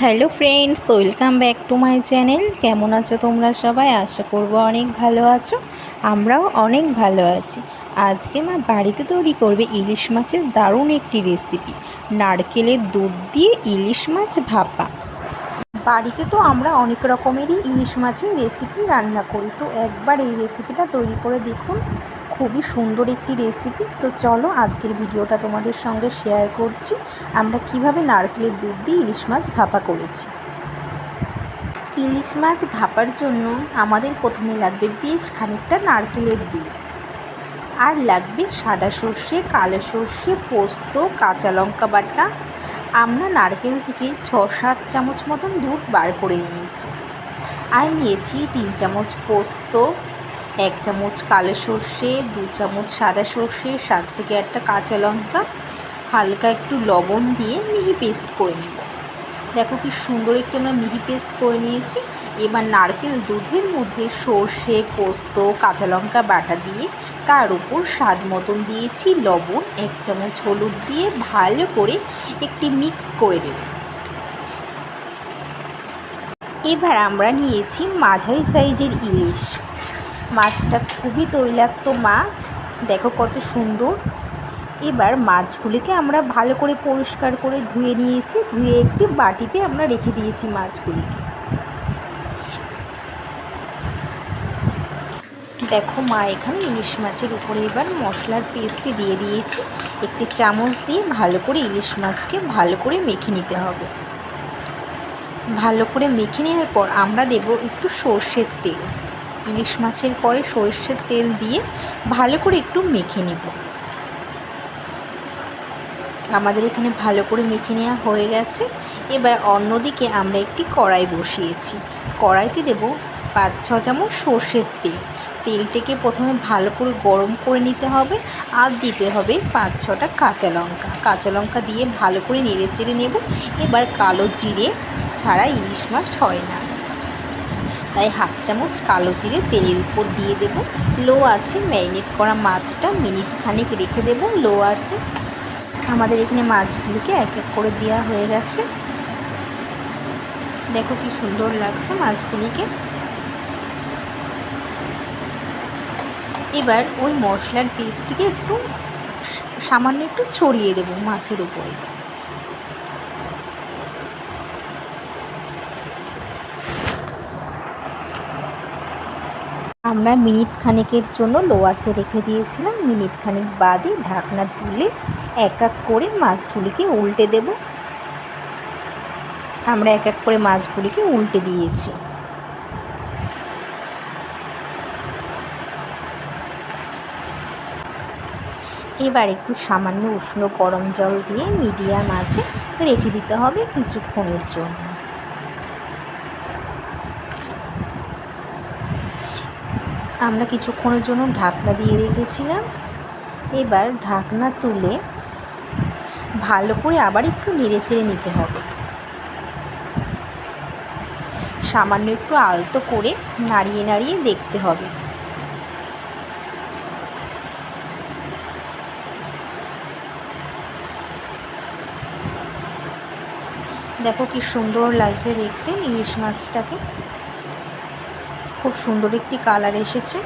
Hello friends, welcome back to my channel. কেমন আছো তোমরা সবাই? আশা করব অনেক ভালো আছো। আমরাও অনেক ভালো আছি। আজকে মা বাড়িতে তৈরি করবে ইলিশ মাছের দারুণ একটি রেসিপি। নারকেলের দুধ দিয়ে ইলিশ মাছ ভাপা। বাড়িতে তো আমরা অনেক রকমেরই ইলিশ মাছের রেসিপি রান্না করি। তো একবার এই রেসিপিটা তৈরি করে দেখুন। খুবই সুন্দর একটি রেসিপি তো চলো আজকের ভিডিওটা তোমাদের সঙ্গে শেয়ার করছি। আমরা কীভাবে নারকেলের দুধ দিয়ে ইলিশ মাছ ভাপা করেছি। ইলিশ মাছ ভাপার জন্য আমাদের প্রথমে লাগবে বেশ খানিকটা নারকেলের দুধ। আর লাগবে সাদা সর্ষে, কালো সর্ষে, পোস্ত, কাঁচা লঙ্কা বাটা। আমরা নারকেল থেকে ছ, সাত চামচ মতন দুধ বার করে নিয়েছি। আর নিয়েছি তিন চামচ পোস্ত এক চামচ কালো সর্ষে, দু চামচ সাদা সর্ষে, সাত থেকে একটা কাঁচা লঙ্কা। হালকা একটু লবণ দিয়ে মিহি পেস্ট করে নেব। দেখো কি সুন্দর একটু আমরা মিহি পেস্ট করে নিয়েছি। এবার নারকেল দুধের মধ্যে সর্ষে, পোস্ত, কাঁচা লঙ্কা বাটা দিয়ে তার উপর স্বাদ মতন দিয়েছি লবণ, এক চামচ হলুদ দিয়ে ভালো করে একটি মিক্স করে দেব এবার আমরা নিয়েছি মাঝারি সাইজের ইলিশ। মাছটা খুবই তৈলাক্ত মাছ। দেখো কত সুন্দর। এবার মাছগুলিকে আমরা ভালো করে পরিষ্কার করে ধুয়ে নিয়েছি। ধুয়ে একটি বাটিতে আমরা রেখে দিয়েছি মাছগুলিকে। দেখো মা এখানে ইলিশ মাছের উপরে এবার মশলার পেস্টটি দিয়ে দিয়েছি। একটি চামচ দিয়ে ভালো করে ইলিশ মাছকে ভালো করে মেখে নিতে হবে। ভালো করে মেখে নেওয়ার পর আমরা দেব একটু সর্ষের তেল। ইলিশ মাছের পরে সর্ষের তেল দিয়ে ভালো করে একটু মেখে নেব। আমাদের এখানে ভালো করে মেখে নেওয়া হয়ে গেছে। এবার অন্যদিকে আমরা একটি কড়াই বসিয়েছি। কড়াইতে দেব পাঁচ, ছ চামচ সর্ষের তেল। তেলটাকে প্রথমে ভালো করে গরম করে নিতে হবে আর দিতে হবে পাঁচ, ছটা কাঁচা লঙ্কা। কাঁচা লঙ্কা দিয়ে ভালো করে নেড়ে চেড়ে নেব। এবার কালো জিরে ছাড়া ইলিশ মাছ হয় না। তাই হাফ চামচ কালো জিরে তেলের উপর দিয়ে দেব। লো আছে ম্যারিনেট করা মাছটা মিনিট খানেক রেখে দেব, লো আছে আমাদের এখানে মাছগুলিকে এক এক করে দেওয়া হয়ে গেছে। দেখো কি সুন্দর লাগছে মাছগুলিকে। এবার ওই মশলার পেস্টটিকে একটু সামান্য একটু ছড়িয়ে দেব মাছের উপরে। আমরা মিনিট খানেকের জন্য লো আঁচে রেখে দিয়েছিলাম। মিনিট খানেক বাদে ঢাকনা তুলে এক এক করে মাছগুলিকে উল্টে দেব। আমরা এক এক করে মাছগুলিকে উল্টে দিয়েছি। এবার একটু সামান্য উষ্ণ গরম জল দিয়ে মিডিয়াম আঁচে রেখে দিতে হবে কিছুক্ষণের জন্য। আমরা কিছুক্ষণের জন্য ঢাকনা দিয়ে রেখেছিলাম। এবার ঢাকনা তুলে ভালো করে আবার একটু নেড়ে চেড়ে নিতে হবে। সামান্য একটু আলতো করে নাড়িয়ে নাড়িয়ে দেখতে হবে। দেখো কি সুন্দর লাগছে দেখতে ইলিশ মাছটাকে। খুব সুন্দর একটি কালার এসেছে।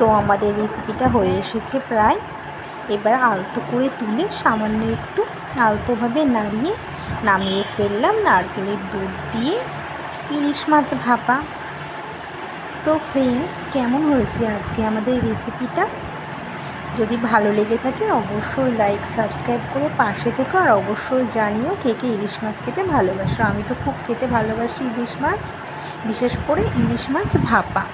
তো আমাদের রেসিপিটা হয়ে এসেছে প্রায়। এবার আলতো করে তুলে সামান্য একটু আলতোভাবে নাড়িয়ে নামিয়ে ফেললাম নারকেলের দুধ দিয়ে ইলিশ মাছ ভাপা। তো ফ্রেন্ডস কেমন হয়েছে আজকে আমাদের রেসিপিটা যদি ভালো লেগে থাকে অবশ্যই লাইক সাবস্ক্রাইব করে পাশে থেকো আর অবশ্যই জানিও কে কে ইলিশ মাছ খেতে ভালোবাসো। আমি তো খুব খেতে ভালোবাসি ইলিশ মাছ, বিশেষ করে ইলিশ মাছ ভাপা।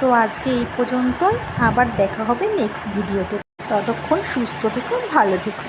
তো আজকে এই পর্যন্ত আবার দেখা হবে নেক্সট ভিডিওতে ততক্ষণ সুস্থ থেকো, ভালো থেকো।